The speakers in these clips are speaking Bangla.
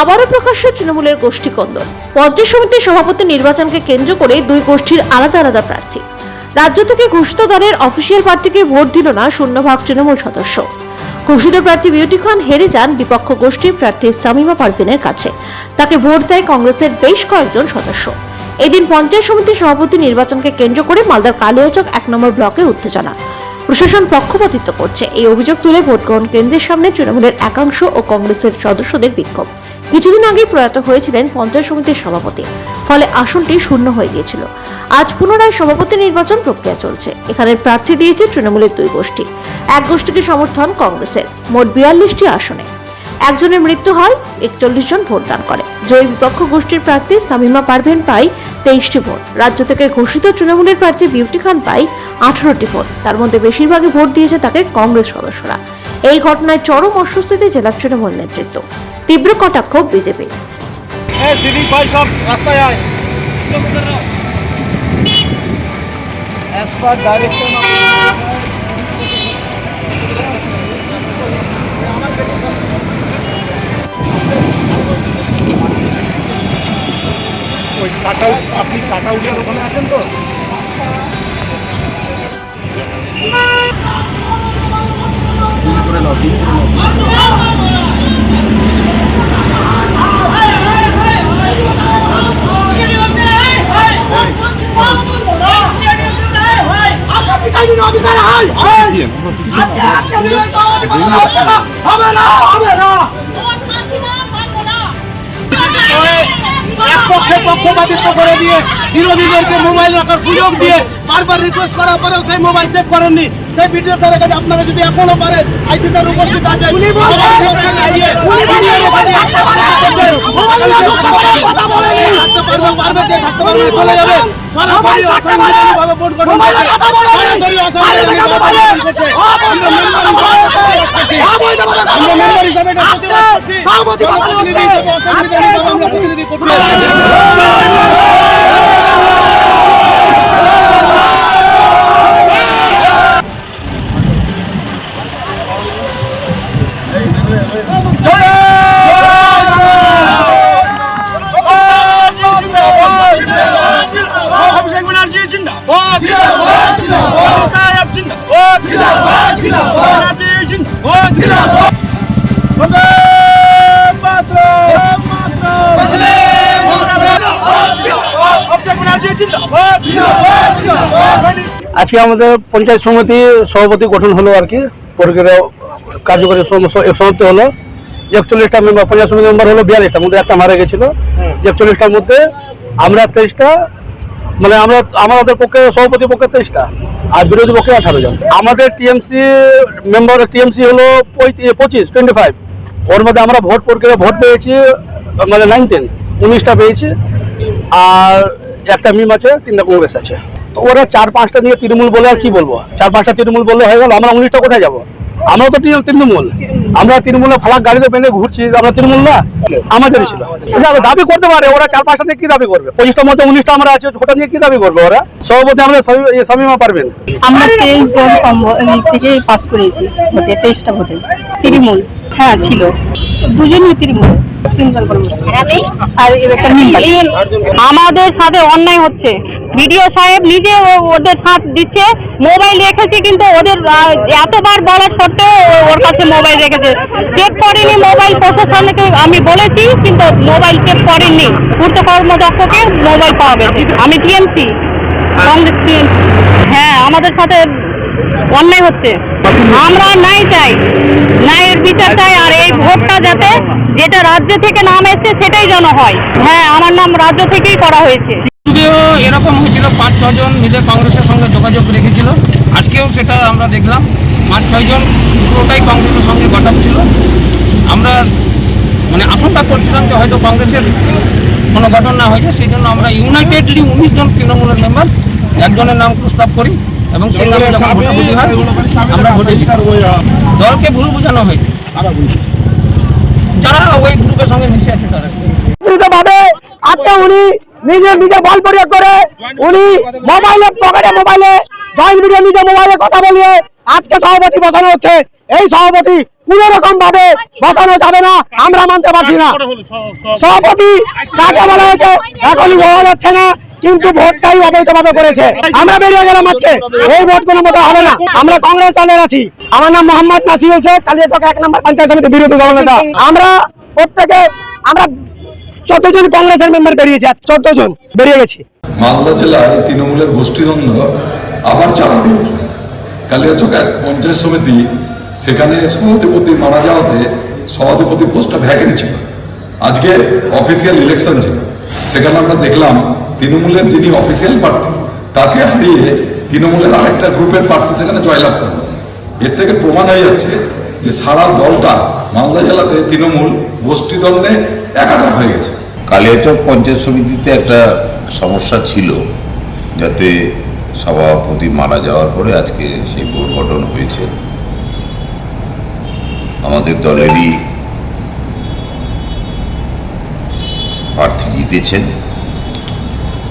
আবারও প্রকাশ্য তৃণমূলের গোষ্ঠী কন্দল। পঞ্চায়েত সমিতির সভাপতি নির্বাচনকে কেন্দ্র করে দুই গোষ্ঠীর আলাদা আলাদা প্রার্থী। রাজ্য থেকে ঘোষিত দলের অফিসিয়াল প্রার্থীকে ভোট দিল না শূন্যভাগ তৃণমূল সদস্য। ঘোষিত প্রার্থী বিউটি খান হেরে যান বিপক্ষ গোষ্ঠীর প্রার্থী সামিমা পারভিনের কাছে। তাকে ভোট দেয় কংগ্রেসের বেশ কয়েকজন সদস্য। এদিন পঞ্চায়েত সমিতির সভাপতি নির্বাচনকে কেন্দ্র করে মালদার কালিয়াচক এক নম্বর ব্লকে উত্তেজনা। প্রশাসন পক্ষপাতিত্ব করছে। এই অভিযোগ তুলে ভোট গ্রহণ কেন্দ্রের সামনে তৃণমূলের একাংশ ও কংগ্রেসের সদস্যদের বিক্ষোভ। কিছুদিন আগে প্রয়াত হয়েছিলেন পঞ্চায়েত সমিতির সভাপতি। ফলে আসনটি শূন্য হয়ে গিয়েছিল। আজ পুনরায় সভাপতি নির্বাচন প্রক্রিয়া চলছে। এখানে প্রার্থী দিয়েছে তৃণমূলের দুই গোষ্ঠী। এক গোষ্ঠীকে সমর্থন কংগ্রেসের। মোট বিয়াল্লিশটি আসনে। একজনের মৃত্যু হয়, একচল্লিশ জন ভোটদান করে। জয়ী বিপক্ষ গোষ্ঠীর প্রার্থী সামিমা পারভেন পাই তেইশটি ভোট। রাজ্য থেকে ঘোষিত তৃণমূলের প্রার্থী বিউটি খান পাই আঠারোটি ভোট। তার মধ্যে বেশিরভাগই ভোট দিয়েছে তাকে কংগ্রেস সদস্যরা। এই ঘটনায় চরম অস্বস্তিতে জেলা তৃণমূল নেতৃত্ব। তীব্র কটাক্ষ বিজেপি। এ ওই কাটা আপনি কাটা উঠে ওখানে আছেন তো? এক পক্ষে পক্ষপাতিত্ব করে দিয়ে বিরোধীদেরকে মোবাইল রাখার সুযোগ দিয়ে বারবার রিকোয়েস্ট করার পরেও সেই মোবাইল চেক করেননি। সেই ভিডিও তার কাছে আপনারা যদি এখনও পারেন আইসি তার উপস্থিত আছে থাকতে পারবে পারবে যে থাকতে পারবে চলে যাবে সরাসরি অসাংবিধানিকভাবে ভোট গঠন সরাসরি অসাংবিধানিকভাবে ভোট করছে আমরা মেম্বার হিসাবে এটা প্রতিবাদ করছি। প্রতিনিধি হিসেবে অসাংবিধানিকভাবে আমরা আজকে আমাদের পঞ্চায়েত সমিতি সভাপতি গঠন হলো আর কি প্রক্রিয়া কার্যকরী সমাপ্তি হলো। একচল্লিশটা মেম্বার পঞ্চায়েত সমিতি মেম্বার হলো বিয়াল্লিশটার মধ্যে একটা মারা গেছিল। একচল্লিশটার মধ্যে আমরা তেইশটা মানে আমরা, আমাদের পক্ষে সভাপতি পক্ষে তেইশটা, আর বিরোধী পক্ষে আঠারো জন। আমাদের টিএমসি মেম্বার টিএমসি হলো পঁচিশ টোয়েন্টি ফাইভ ওর মধ্যে আমরা ভোট প্রক্রিয়া ভোট পেয়েছি মানে নাইনটিন উনিশটা পেয়েছি। আর একটা মিম আছে, তিনটা কংগ্রেস আছে। তো ওরা চার পাঁচটা নিয়ে তৃণমূল বলে আর কি বলব? চার পাঁচটা তৃণমূল বললে হয়ে গেল, আমরা উনিশটা কোথায় যাব? আমরাও তো তৃণমূল। আমরা তৃণমূলে ফালাক গাড়িতে বেঁধে ঘুরছি আমরা তৃণমূল না আমাদেরই ছিল। দাবি করতে পারে ওরা চার পাঁচটা নিয়ে কি দাবি করবে? পঁচিশটার মধ্যে উনিশটা আমরা আছে ওটা নিয়ে কি দাবি করবে ওরা? সভাপতি আমরা ইয়ে, পারবেন? আমরা তেইশ জন সম্ভব থেকে পাস করেছি ভোটে তেইশটা ভোটে। তৃণমূল হ্যাঁ ছিল। দুজনই তৃণমূল তিনজন আর আমাদের সাথে অন্যায় হচ্ছে। বিডিও সাহেব নিজে ওদের সাথ দিচ্ছে, মোবাইল রেখেছে কিন্তু ওদের এতবার বলা সত্ত্বেও ওর কাছে মোবাইল রেখেছে। চেক করেনি মোবাইল প্রশাসনকে, আমি বলেছি, কিন্তু মোবাইল চেক করেননি পূর্ত কর্মদক্ষকে মোবাইল গেছে। আমি টিএমসি, কংগ্রেস টিএমসি। হ্যাঁ আমাদের সাথে অন্যায় হচ্ছে। আমরা নাই চাই। ন্যায়ের বিচার চাই, আর এই ভোটটা যাতে যেটা রাজ্য থেকে নাম এসছে, সেটাই যেন হয়। হ্যাঁ আমার নাম রাজ্য থেকেই করা হয়েছে। এরকম হয়েছিল, পাঁচ ছজন মিলে কংগ্রেসের সঙ্গে যোগাযোগ রেখেছিল। আজকেও সেটা আমরা দেখলাম। পাঁচ ছয়জন পুরোটাই কংগ্রেসের সঙ্গে গঠন ছিল। আমরা মানে আশঙ্কা করছিলাম যে হয়তো কংগ্রেসের কোনো গঠন না হয়েছে, সেই জন্য আমরা ইউনাইটেডলি উনিশ জন তৃণমূলের মেম্বার একজনের নাম প্রস্তাব করি এবং সেই নামে যখন ভোটাভুটি হয়, আমরা ভোটে দলকে ভুল বোঝানো হয়েছে। যারা ওই গ্রুপের সঙ্গে মিশে আছে, তারা আজকে উনি নিজের নিজের বল প্রয়োগ করে উনি মোবাইলে পকেটে মোবাইলে জয়েন্ট ভিডিও নিজের মোবাইলে কথা বলিয়ে আজকে সভাপতি বসানো হচ্ছে। এই সভাপতি কোন রকম ভাবে বসানো যাবে না, আমরা মানতে পারছি না। সভাপতি কাকে বলা হয়েছে এখনই বলা যাচ্ছে না, কিন্তু ভোটটাই অবৈধ ভাবে করেছে। আমরা বেরিয়ে গেলাম আজকে, এই ভোট কোনো মতো হবে না। আমরা কংগ্রেস দলের আছি। আমার নাম মোহাম্মদ নাসির শেখ, কালিয়াচক এক নম্বর পঞ্চায়েত সমিতি বিরোধী দলনেতা। আমরা প্রত্যেকে, আমরা চোদ্দ জন কংগ্রেসের মেম্বার বেরিয়েছি চোদ্দ জন বেরিয়ে গেছি। মালদা জেলায় তৃণমূলের গোষ্ঠীদ্বন্দ্ব আবার চালাতে হলো কালিয়াচক এক পঞ্চায়েত সমিতি, সেখানে সভাধিপতি মারা যাওয়াতে সভাধিপতি পোস্টটা ভ্যাকেন্ট ছিল। আজকে অফিসিয়াল ইলেকশন ছিল। সেখানে আমরা দেখলাম তৃণমূলের যিনি অফিসিয়াল প্রার্থী, তাকে হারিয়ে তৃণমূলের আরেকটা গ্রুপের প্রার্থী সেখানে জয়লাভ করল এর থেকে প্রমাণ হয়ে যাচ্ছে যে সারা দলটা মালদা জেলাতে তৃণমূল গোষ্ঠীদ্বন্দ্বে একাকার হয়ে গেছে। কালিয়াচক পঞ্চায়েত সমিতিতে একটা সমস্যা ছিল, যাতে সভাপতি মারা যাওয়ার পরে আজকে সেই বোর্ড গঠন হয়েছে। আমাদের দলেরই প্রার্থী জিতেছেন।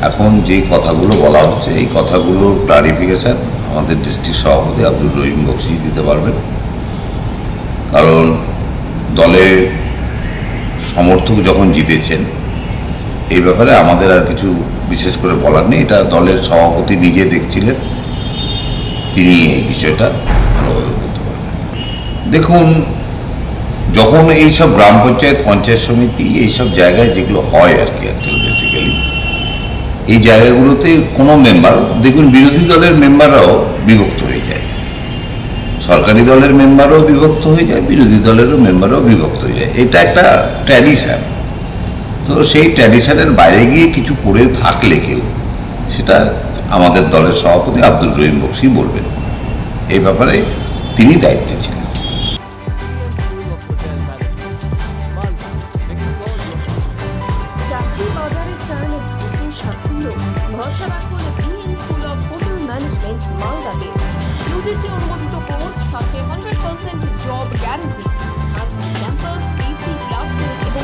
এখন যে কথাগুলো বলা হচ্ছে, এই কথাগুলোর ক্লারিফিকেশন আমাদের ডিস্ট্রিক্ট সভাপতি আব্দুল রহিম বক্সি দিতে পারবেন। কারণ দলের সমর্থক যখন জিতেছেন এই ব্যাপারে আমাদের আর কিছু বিশেষ করে বলার নেই। এটা দলের সভাপতি নিজে দেখছিলেন। তিনি এই বিষয়টা ভালোভাবে বলতে পারবেন। দেখুন, যখন এইসব গ্রাম পঞ্চায়েত পঞ্চায়েত সমিতি এইসব জায়গায় যেগুলো হয় আর কি অ্যাকচুয়ালি বেসিক্যালি এই জায়গাগুলোতে কোনো মেম্বার দেখুন, বিরোধী দলের মেম্বাররাও বিভক্ত হয়ে যায়। সরকারি দলের মেম্বারও বিভক্ত হয়ে যায়, বিরোধী দলেরও মেম্বারও বিভক্ত হয়ে যায়। এটা একটা ট্র্যাডিশন তো সেই ট্র্যাডিশনের বাইরে গিয়ে কিছু করে থাকলে কেউ, সেটা আমাদের দলের সভাপতি আব্দুল রহিম বক্সি বলবেন। এই ব্যাপারে তিনি দায়িত্বে ছিলেন। অনুমোদিত কোর্স সাথে হান্ড্রেড পার্সেন্ট জব গ্যারান্টি আর ক্যাম্পাস এবং